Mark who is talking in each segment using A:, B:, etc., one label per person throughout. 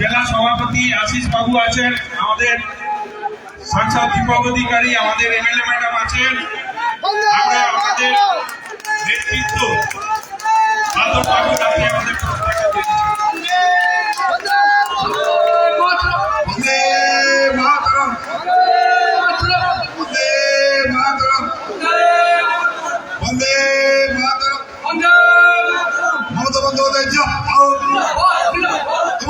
A: জেলা সভাপতি আশিস বাবু আছেন, আমাদের সাংসদ দীপক অধিকারী, আমাদের এমএলএ ম্যাডাম আছেন, আমরা আমাদের নেতৃত্ব আমাদের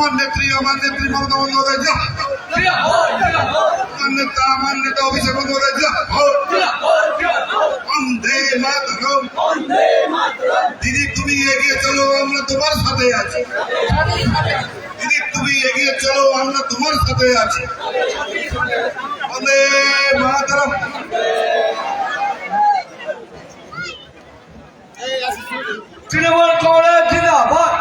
B: তোমার নেত্রী, আমার নেত্রী মমতা বন্দ্যোপাধ্যায়, যা। আমার নেতা আমার নেতা অভিষেক বন্দ্যোপাধ্যায়, যা। বন্দে মাতরম। দিদি, তুমি এগিয়ে চলো, আমরা তোমার সাথে আছি। দিদি, তুমি এগিয়ে চলো, আমরা তোমার সাথে আছি।
C: তৃণমূল কংগ্রেস জিন্দাবাদ।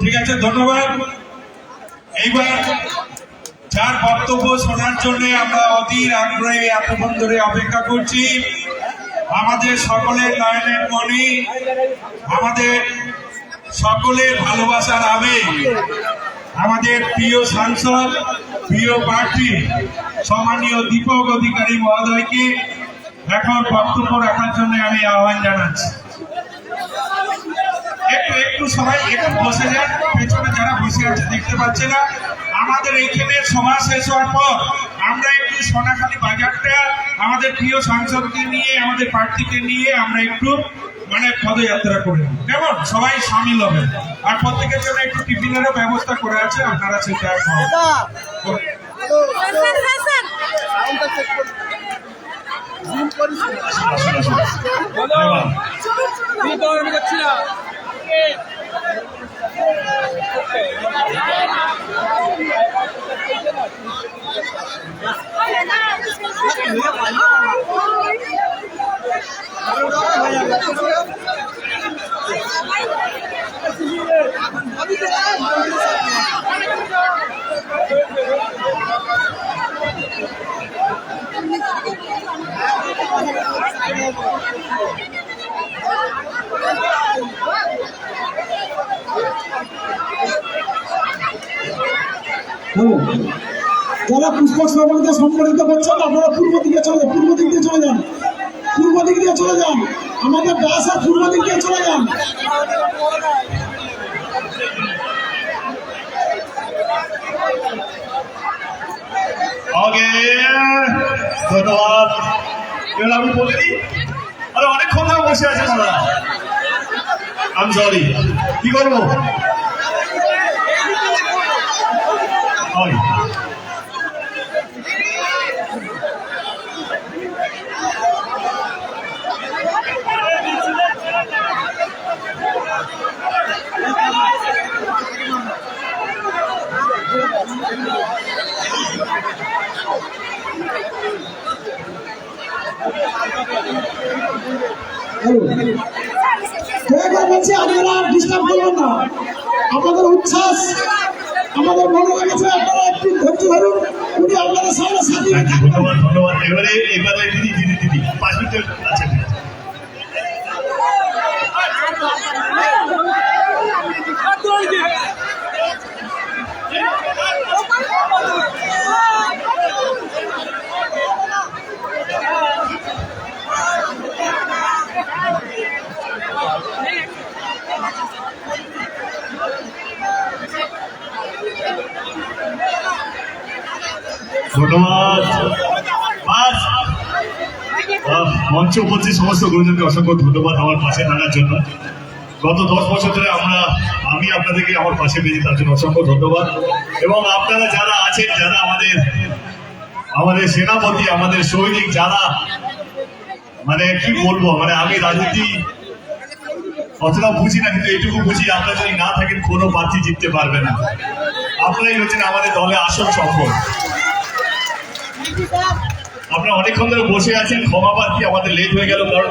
A: ঠিক আছে, ধন্যবাদ। এইবার যার বক্তব্য শোনার জন্য আমরা অধীর আগ্রহে এতক্ষণ ধরে অপেক্ষা করছি। আমাদের সকলের নয়নের মণি, আমাদের সকলের ভালোবাসার আবেগ, আমাদের প্রিয় সাংসদ প্রিয় প্রার্থী, সম্মানীয় দীপক অধিকারী মহোদয়কে এখন বক্তব্য রাখার জন্য আমি আহ্বান জানাচ্ছি। একটু একটু সবাই একটু বসে যান। পেছনে যারা বসে আছে দেখতে পাচ্ছে না। আমাদের এইখানে সভা শেষ হওয়ার পর আমরা একটু সোনাখালী বাজারটা, আমাদের প্রিয় সাংসদকে নিয়ে, আমাদের প্রার্থীকে নিয়ে আমরা একটু মানে পদযাত্রা করে কেমন? সবাই সামিল হবে। আর প্রত্যেকের জন্য একটু টিফিনেরও ব্যবস্থা করে আছে আপনারা সেটা করুন।
D: যারা পুষ্পক শ্রবণকে সম্মানিত করছেন, আপনারা পূর্ব দিকে চলে, পূর্ব দিক দিয়ে চলে যান। পূর্ব দিক দিয়ে চলে যান। আমাদের বাস আর পূর্ব দিক দিয়ে চলে যান।
B: আমি বলে দিই, আরে অনেকক্ষণ ধরে বসে আছে আমি সরি কি করব?
D: করে বলছি আপনারা ডিস্টার্ব করবেন না। আমাদের উচ্ছ্বাস। আমাদের মনে লেগেছে আপনারা একটু ধৈর্য ধরুন উনি আপনাদের সামনে সাথী হয়ে
B: ধন্যবাদ ধন্যবাদ। এবারে এবারে দিদি দিদি দিদি পাঁচ মিনিট আছে। ধন্যবাদ। মঞ্চে উপস্থিত সমস্ত গুরুজনকে অসংখ্য ধন্যবাদ আমার পাশে থাকার জন্য। গত দশ বছর ধরে আমরা, আমি আপনাদেরকে আমার পাশে পেয়েছি, তার জন্য অসংখ্য ধন্যবাদ। এবং আপনারা যারা আছেন, যারা আমাদের আমাদের সেনাপতি, আমাদের সৈনিক, যারা মানে কি বলব মানে আমি রাজনীতি অতটা বুঝি না, কিন্তু এইটুকু বুঝি, আপনারা যদি না থাকেন, কোনো প্রার্থী জিততে পারবে না। আপনারাই হচ্ছেন আমাদের দলে আসল সম্পদ আপনারা অনেকক্ষণ ধরে বসে আছেন, ক্ষমা প্রার্থী আমাদের লেট হয়ে গেল, কারণ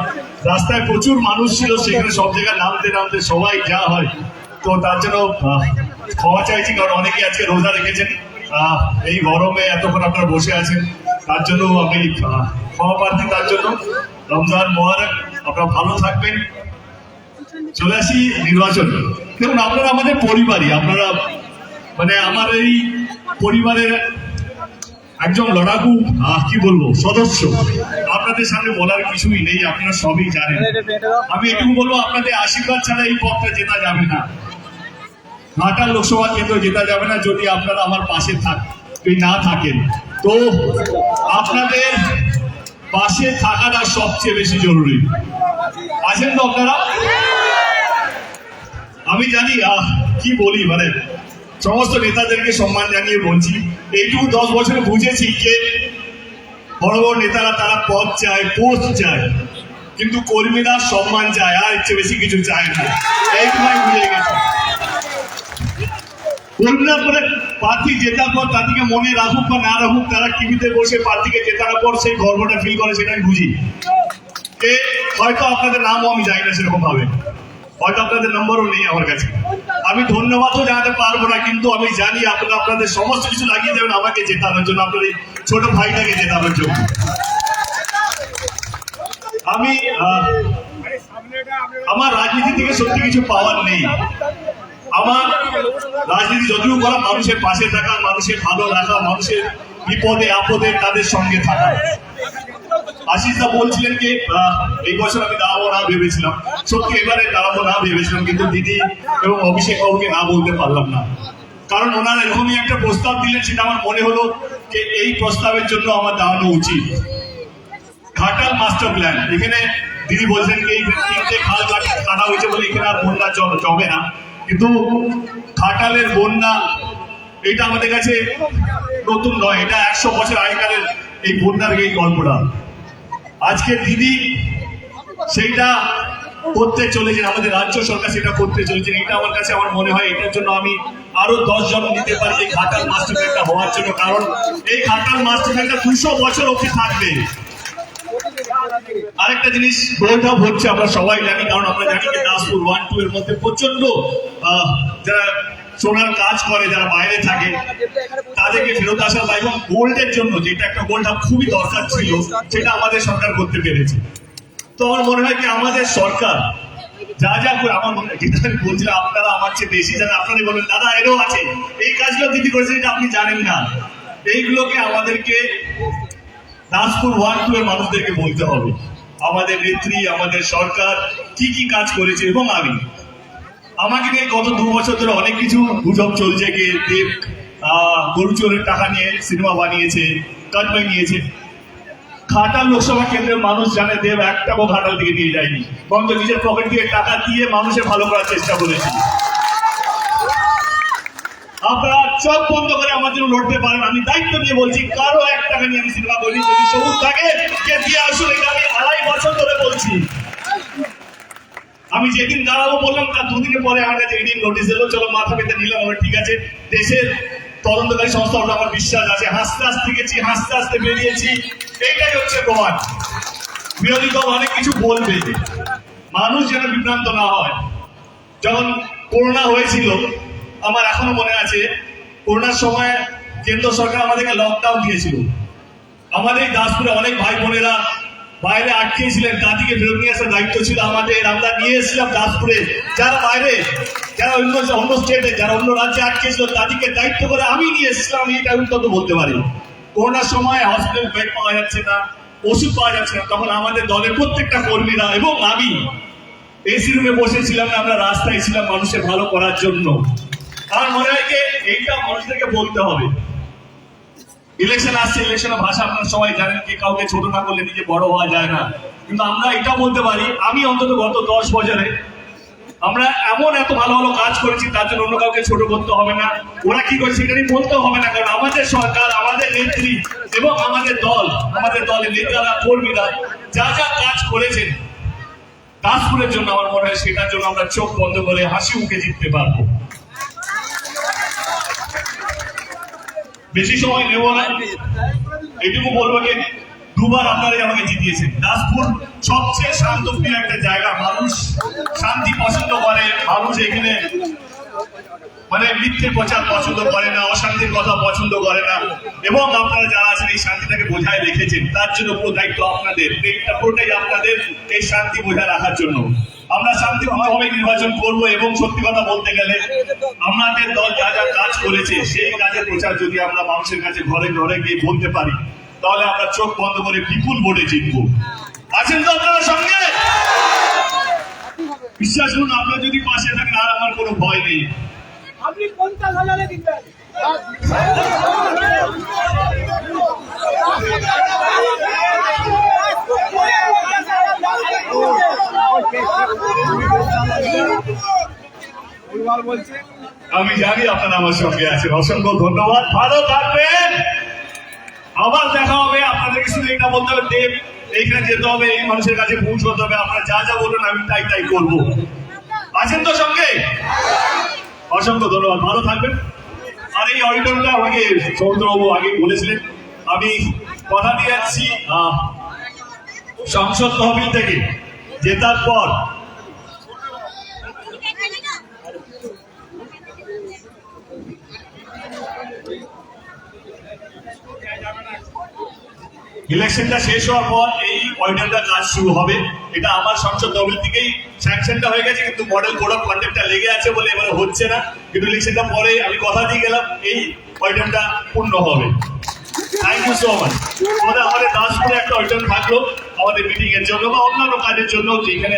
B: রাস্তায় প্রচুর মানুষ ছিল, সেখানে সব জায়গায় নামতে নামতে সবাই যা হয়। তো তার জন্য ক্ষমা চাইছি, কারণ অনেকে আজকে রোজা রেখেছেন। এই গরমে এতক্ষণ আপনারা বসে আছেন, তার জন্য আমি ক্ষমা প্রার্থী তার জন্য। রমজান মোবারক, আপনারা ভালো থাকবেন। চলে আসি নির্বাচন। দেখুন, আপনারা আমাদের পরিবারই, আপনারা মানে আমার এই পরিবারের একজন লড়াকু আহ, কি বলব সদস্য। আপনাদের সামনে বলার কিছুই নেই আপনারা সবই জানেন। আমি এটুকু বলব আপনাদের আশীর্বাদ ছাড়া এই পথটা জেতা যাবে না। ঘাটাল লোকসভা কেন্দ্র জেতা যাবে না যদি আপনারা আমার পাশে থাক যদি না থাকেন। তো আপনাদের পাশে থাকাটা সবচেয়ে বেশি জরুরি। আছেন তো আপনারা? আমি জানি আহ, কি বলি মানে সমস্ত নেতাদেরকে সম্মান জানিয়ে বলছি। এইটুকু দশ বছরে বুঝেছি যে বড় বড় নেতারা তারা পদ চায়, পোস্ট চায়। কিন্তু কর্মীরা সম্মান চায়, আর ইচ্ছে বেশি কিছু চায় না। এইটুকু বুঝে গেছি। কর্মীরা পরে প্রার্থী জেতার পর তাদেরকে মনে রাখুক বা না রাখুক, তারা টিভিতে বসে প্রার্থীকে জেতানোর পর সেই গর্বটা ফিল করে, সেটা আমি বুঝি। হয়তো আপনাদের নামও আমি জানি না সেরকম ভাবে হয়তো আপনাদের নম্বরও নেই আমার কাছে। আমি ধন্যবাদও জানাতে পারব না, কিন্তু আমি জানি আপনারা আপনাদের সমস্ত কিছু লাগিয়ে দেবেন, আমাকে জেতানোর জন্য, আপনার এই ছোট ভাইটাকে জেতানোর জন্য। আমি আমার রাজনীতি থেকে সত্যি কিছু পাওয়ার নেই। আমার রাজনীতি যদিও করা মানুষের পাশে থাকা, মানুষের ভালো রাখা, মানুষের বিপদে, আপদে তাদের সঙ্গে থাকা। আশিস বলছিলেন যে এই বছর আমি দাঁড়াবো না ভেবেছিলাম। সত্যি এবারে দাঁড়াবো না ভেবেছিলাম, কিন্তু দিদি এবং অভিষেক বাবুকে না বলতে পারলাম না। কারণ ওনারা এরকমই একটা প্রস্তাব দিলেন, সেটা আমার মনে হলো যে এই প্রস্তাবের জন্য আমার দাঁড়ানো উচিত। Ghatal master plan. এখানে দিদি বলছেন যে তিনটে খাল কাটা হয়েছে বলে এখানে আর বন্যা জমে না। কিন্তু ঘাটালের বন্যা, এটা আমাদের কাছে নতুন নয়, এটা একশো বছর আগেকারের এই বন্যার এই গল্পটা। আজকে দিদি সেইটা করতে চলেছেন, আমাদের রাজ্য সরকার সেটা করতে চলেছেন। এটা আমার কাছে আমার মনে হয়, এটার জন্য আমি আরও দশ জন নিতে পারি এই ঘাটাল মাস্টার প্ল্যানটা হওয়ার জন্য, কারণ এই ঘাটাল মাস্টার দুশো বছর অবধি থাকবে। আরেকটা জিনিস আপ হচ্ছে আমরা সবাই জানি, কারণ আমরা জানি যে দাসপুর ওয়ান টু এর মধ্যে প্রচণ্ড যারা সোনার কাজ করে, যারা বাইরে থাকে, তাদেরকে ফেরত আসার বা এবং গোল্ডের জন্য যেটা একটা গোল্ড হাব খুবই দরকার ছিল, সেটা আমাদের সরকার করতে পেরেছে। তো আমার মনে হয় কি, আমাদের সরকার যা যা করে, আমার মনে যেটা আমি বলছিলাম, আপনারা আমার চেয়ে বেশি জানেন, আপনারাই বলবেন দাদা, এরও আছে। এই কাজগুলো দিদি করেছে এটা আপনি জানেন না। এইগুলোকে আমাদেরকে দাসপুর ওয়ান টু এর মানুষদেরকে বলতে হবে। আমাদের নেত্রী, আমাদের সরকার কি কি কাজ করেছে এবং আমি আমাকে নিয়ে গত দু বছর ধরে অনেক কিছু গুজব চলছে যে দেব গরু চোরের টাকা নিয়ে সিনেমা বানিয়েছে কাটবাই নিয়েছে। ঘাটাল লোকসভা কেন্দ্রের মানুষ জানে দেব একটাও ঘাটাল দিকে নিয়ে যায়নি। বরঞ্চ নিজের পকেট দিয়ে টাকা দিয়ে মানুষের ভালো করার চেষ্টা করেছে। আপনারা চোখ বন্ধ করে আমার জন্য লড়তে পারেন। আমি দায়িত্ব নিয়ে বলছি, কারও এক টাকা নিয়ে আমি সিনেমা করি যদি সবুজ থাকে, কে দিয়ে আসুন এটা আমি আড়াই বছর ধরে বলছি। আমি যেদিন দাঁড়াবো বললাম, তার দুদিন পরে আমার কাছে এদিন নোটিশ এলো। চলো মাথা পেতে নিলাম, আমার ঠিক আছে। দেশের তদন্তকারী সংস্থা আমার বিশ্বাস আছে। হাসতে হাসতে গেছি, হাসতে হাসতে বেরিয়েছি। এইটাই হচ্ছে প্রমাণ। বিরোধী দল অনেক কিছু বলবে। মানুষ যেন বিভ্রান্ত না হয়। যখন করোনা হয়েছিল, আমার এখনও মনে আছে, করোনার সময় কেন্দ্র সরকার আমাদেরকে লকডাউন দিয়েছিল। আমাদের দাসপুরে অনেক ভাই বোনেরা বাইরে আটকেছিলেন তাদেরকে ফেরত নিয়ে আসার দায়িত্ব ছিল আমাদের। আমরা নিয়ে এসেছিলাম দাসপুরে। যারা বাইরে, যারা অন্য অন্য স্টেটে যারা অন্য রাজ্যে আটকেছিল, তাদেরকে দায়িত্ব করে আমি নিয়ে এসেছিলাম এটা অন্তত বলতে পারি। করোনার সময় হসপিটাল বেড পাওয়া যাচ্ছে না, ওষুধ পাওয়া যাচ্ছে না, তখন আমাদের দলের প্রত্যেকটা কর্মীরা এবং আমি এসি রুমে বসেছিলাম না, আমরা রাস্তায় ছিলাম মানুষের ভালো করার জন্য। আমার মনে হয় যে এইটা মানুষদেরকে বলতে হবে। ইলেকশন আসছে ইলেকশনের ভাষা আপনারা সবাই জানেন যে কাউকে ছোট না করলে নিজে বড় হওয়া যায় না। কিন্তু আমরা এটা বলতে পারি, আমি অন্তত গত দশ বছরে আমরা এমন এত ভালো ভালো কাজ করেছি, তার জন্য অন্য কাউকে ছোট করতে হবে না। ওরা কি করছে সেটা বলতে হবে না, কারণ আমাদের সরকার, আমাদের নেত্রী এবং আমাদের দল, আমাদের দলের নেতারা, কর্মীরা যা যা কাজ করেছেন, দাসপুরের জন্য আমার মনে হয় সেটার জন্য আমরা চোখ বন্ধ করে হাসি মুখে জিততে পারব। বেশি সময় নেব না। এটুকু বলব যে দুবার আপনারাই আমাকে জিতিয়েছেন। দাসপুর সবচেয়ে শান্তপ্রিয় একটা জায়গা, মানুষ শান্তি পছন্দ করে, মানুষ এখানে মানে মিথ্যের প্রচার পছন্দ করে না, অশান্তির কথা পছন্দ করে না। এবং আপনারা যারা আছেন, এই শান্তিটাকে বোঝায় রেখেছেন, তার জন্য পুরো দায়িত্ব আপনাদের। আপনাদের, এই শান্তি বোঝায় রাখার জন্য। আমরা শান্তিপূর্ণভাবে নির্বাচন করব এবং সত্যি কথা বলতে গেলে আমাদের দল যা যা কাজ করেছে সেই কাজের প্রচার যদি আমরা মানুষের কাছে ঘরে ঘরে গিয়ে বলতে পারি তাহলে আমরা চোখ বন্ধ করে বিপুল ভোটে জিতবো। আছেন তো আপনারা সঙ্গে? বিশ্বাস করুন আপনার যদি পাশে থাকেন আর আমার কোনো ভয় নেই।
C: আপনি পঞ্চাশ হাজারে দিবেন
B: আমি জানি আপনারা আমার সঙ্গে আছেন। অসংখ্য ধন্যবাদ। ভালো থাকবেন। আবার দেখা হবে। আপনাদেরকে শুধু এটা বলতে হবে, দেব, এইখানে যেতে হবে, এই মানুষের কাছে পৌঁছতে হবে। আপনারা যা যা বলুন, আমি তাই তাই করব। আছেন তো সঙ্গে? অসংখ্য ধন্যবাদ। ভালো থাকবেন। আর এই অডিটরটা আমাকে সৌদ্রবাবু আগে বলেছিলেন, আমি কথা দিয়ে যাচ্ছি সংসদ তহবিল থেকে, জেতার পর ইলেকশনটা শেষ হওয়ার পর এই অর্ডারটা কাজ শুরু হবে। এটা আমার সংসদ তহবিল থেকেই স্যাংশনটা হয়ে গেছে, কিন্তু মডেল কোড অফ কন্ডাক্টটা লেগে আছে বলে এবারে হচ্ছে না। কিন্তু ইলেকশনটা পরে আমি কথা দিয়ে গেলাম, এই অর্ডারটা পূর্ণ হবে। থ্যাংক ইউ সো মাচ আমাদের আমাদের দাসপুরে একটা অর্ডার থাকল, আমাদের মিটিংয়ের জন্য বা অন্যান্য কাজের জন্য, যেখানে